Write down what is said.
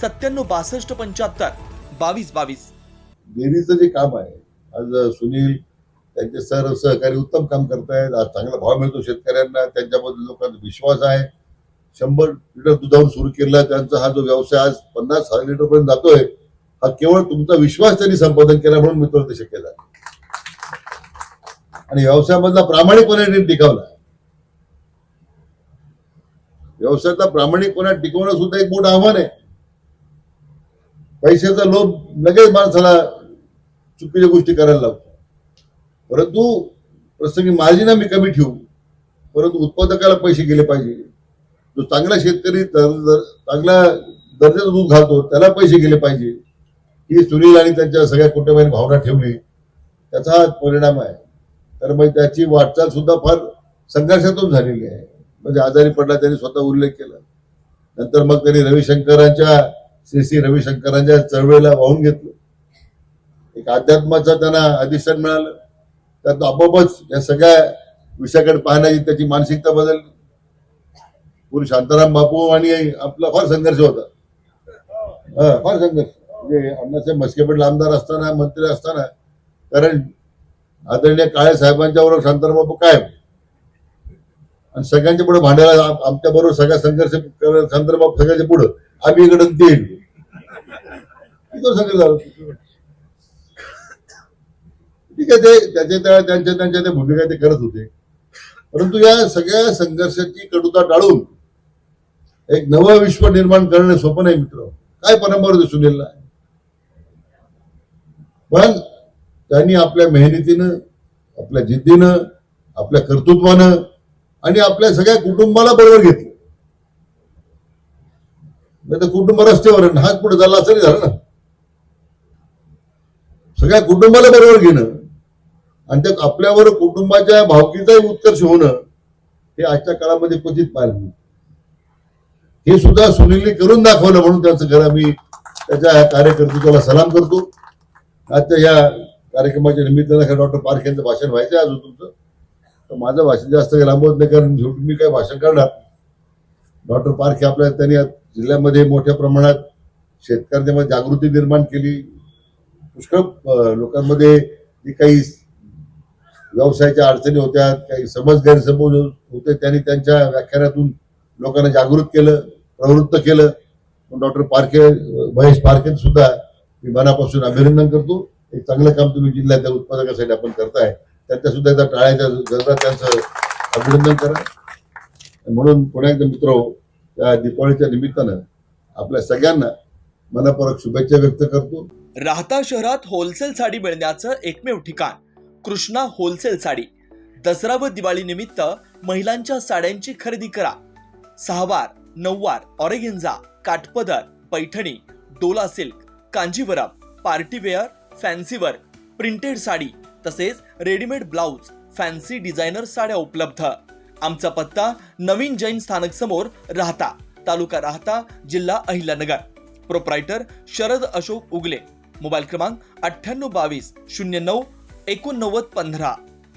सत्त्याण्णव बासष्ट पंच्याहत्तर. बावीस बावीस. डेअरीचं जे काम आहे आज सुनील त्यांचे सर सहकारी उत्तम काम करतायत आज चांगला भाव मिळतो शेतकऱ्यांना त्यांच्याबद्दल लोकांचा विश्वास आहे. शंभर लिटर दुधावर सुरू केला त्यांचा हा जो व्यवसाय आज पन्नास हजार लिटर पर्यंत जातोय हा केवळ तुमचा विश्वास त्यांनी संपादन केला म्हणून मित्र ते शक्य झालं. आणि व्यवसायामधला प्रामाणिकपणे त्यांनी टिकवला. व्यवसायाचा प्रामाणिकपणा टिकवणं सुद्धा एक मोठं आव्हान आहे. पैशाचा लोभ लगेच माणसाला चुकीच्या गोष्टी करायला लागतो परंतु प्रसंगी मार्जिन आम्ही कमी ठेवू. परंतु उत्पादकाला पैसे गेले पाहिजे. जो चांगला शेतकरी चांगला दर्जाचं दूध घालतो त्याला पैसे गेले पाहिजे. ही सुनील आणि त्यांच्या सगळ्या कुटुंबाने भावना ठेवली. त्याचा हा परिणाम आहे. तर मग त्याची वाटचाल सुद्धा फार संघर्षातून झालेली आहे. म्हणजे आजारी पडला त्यांनी स्वतः उल्लेख केला. नंतर मग त्यांनी रविशंकरांच्या श्री श्री रविशंकरांच्या चळवळीला वाहून घेतलं. एक अध्यात्माचं त्यांना अधिष्ठान मिळालं. त्यात आपोआपच या सगळ्या विषयाकडे पाहण्याची त्याची मानसिकता बदलली. पूर्वी शांताराम बापू आणि आपला फार संघर्ष होता. हा, फार संघर्ष. म्हणजे अण्णासाहेब मस्के आमदार असताना मंत्री असताना कारण आदरणीय काळे साहेबांच्या बरोबर शांताराम बापू काय आणि सगळ्यांच्या पुढे भांडायला आमच्या बरोबर सगळा संघर्ष शांताराम बापू सगळ्यांच्या पुढे. आम्ही इकडे देईल. इकडे. झालं ठीक आहे ते त्याचे त्या त्यांच्या त्यांच्या त्या भूमिका ते करत होते. परंतु या सगळ्या संघर्षाची कडुता टाळून एक नवं विश्व निर्माण करणे सोपं नाही मित्र. काय परंपरा दिसून आहे पण त्यांनी आपल्या मेहनतीनं आपल्या जिद्दीनं आपल्या कर्तृत्वानं आणि आपल्या सगळ्या कुटुंबाला बरोबर घेतलं. नाही तर कुटुंब रस्त्यावर आहे. हाच पुढे झाला असं झालं ना. सगळ्या कुटुंबाला बरोबर घेणं आणि त्या आपल्यावर कुटुंबाच्या भावकीचाही उत्कर्ष होणं हे आजच्या काळामध्ये क्वचित पाहिलं हे सुद्धा सुनीलने करून दाखवलं म्हणून त्यांचं घर आम्ही त्याच्या कार्यकर्तृत्वाला सलाम करतो. आजच्या या कार्यक्रमाच्या निमित्तानं डॉक्टर पार्क यांचं भाषण व्हायचं आज तुमचं. तर माझं भाषण जास्त काही लांबवत नाही कारण शेवटी मी काय भाषण करणार? डॉक्टर पार्क हे आपल्या त्यांनी जिल्ह्यामध्ये मोठ्या प्रमाणात शेतकऱ्यांच्या जागृती निर्माण केली. पुष्कळ लोकांमध्ये जी काही व्यवसायाच्या अडचणी होत्या काही समज गैरसमज होते त्यांनी त्यांच्या व्याख्यानातून लोकांना जागृत केलं प्रवृत्त केलं. डॉक्टर पारखे महेश पारखे सुद्धा मी मनापासून अभिनंदन करतो. एक चांगलं काम तुम्ही जिल्ह्याच्या उत्पादकासाठी आपण करताय. त्यांच्या सुद्धा एकदा टाळ्याच्या गरजा त्यांचं अभिनंदन करा. म्हणून पुन्हा एकदा मित्र हो, या दीपावलीच्या निमित्तानं आपल्या सगळ्यांना मनापूर्वक शुभेच्छा व्यक्त करतो. राहता शहरात होलसेल साडी मिळण्याचं एकमेव ठिकाण कृष्णा होलसेल साडी. दसरा व दिवाळी निमित्त महिलांच्या साड्यांची खरेदी करा. सहावार नऊवार organza Kathpadar Paithani Dola silk Kanjivaram party wear fancy wear printed sari तसेच रेडीमेड ब्लाऊज फॅन्सी डिझायनर साड्या उपलब्ध. आमचा पत्ता नवीन जैन स्थानक समोर राहता तालुका राहता जिल्हा अहिल्यानगर. प्रोप्रायटर शरद अशोक उगले. मोबाईल क्रमांक अठ्ठ्याण्णव बावीस शून्य नऊ एकोणनव्वद पंधरा.